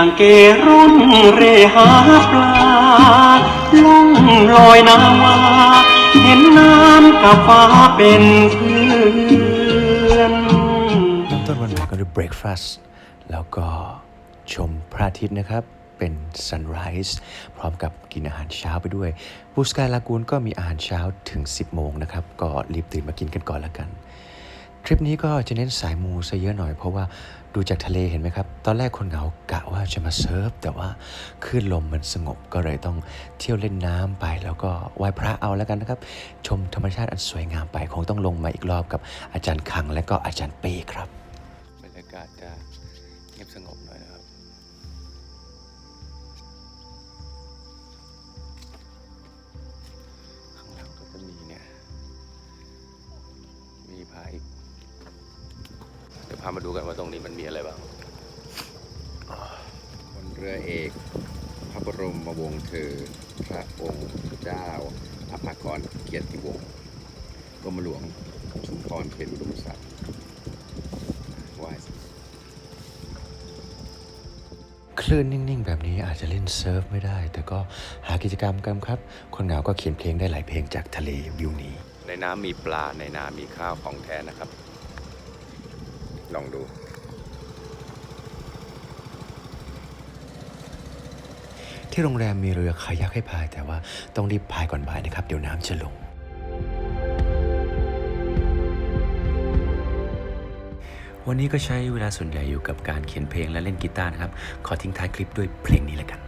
างเกรุ่นเรหาปลาล่องลอยน้ำมาเห็นน้ำกับฟ้าเป็นเพื่อนเริ่มต้นวันใหม่ก็ด้วย breakfast แล้วก็ชมพระอาทิตย์นะครับเป็น sunrise พร้อมกับกินอาหารเช้าไปด้วยบูสกายลากูนก็มีอาหารเช้าถึง 10 โมงนะครับ ก็รีบตื่นมากินกันก่อนละกัน ทริปนี้ก็จะเน้นสายมูซะเยอะหน่อยเพราะว่าดูจากทะเลเห็นไหมครับ ตอนแรกคนเหงากะว่าจะมาเซิร์ฟ แต่ว่าคลื่นลมมันสงบก็เลยต้องเที่ยวเล่นน้ำไป แล้วก็ไหว้พระเอาแล้วกันนะครับ ชมธรรมชาติอันสวยงามไปคงต้องลงมาอีกรอบกับอาจารย์คังและก็อาจารย์เป้ครับบรรยากาศจะเงียบสงบหน่อยนะครับข้างหลังก็จะมีเนี่ยมีพาอีก พามาดูกันว่าตรงนี้มันมีอะไรบ้างบนเรือเอกพระบรมวงศ์เธอ พระองค์เจ้าอภากรเกียรติวงศ์กรมหลวงชุมพรเขตอุดมศักดิ์ไหว้คลื่นนิ่งๆ แบบนี้อาจจะเล่นเซิร์ฟไม่ได้ แต่ก็หากิจกรรมกันครับ คนเหงาก็เขียนเพลงได้หลายเพลงจากทะเลวิวนี้ ในน้ำมีปลาในนามีข้าวของแท้นะครับ ลองดูที่โรงแรมมีเรือคายักให้พายแต่ว่าต้องรีบพายก่อนบ่ายนะครับ เดี๋ยวน้ำจะลง วันนี้ก็ใช้เวลาส่วนใหญ่อยู่กับการเขียนเพลงและเล่นกีตาร์นะครับ ขอทิ้งท้ายคลิปด้วยเพลงนี้ละกัน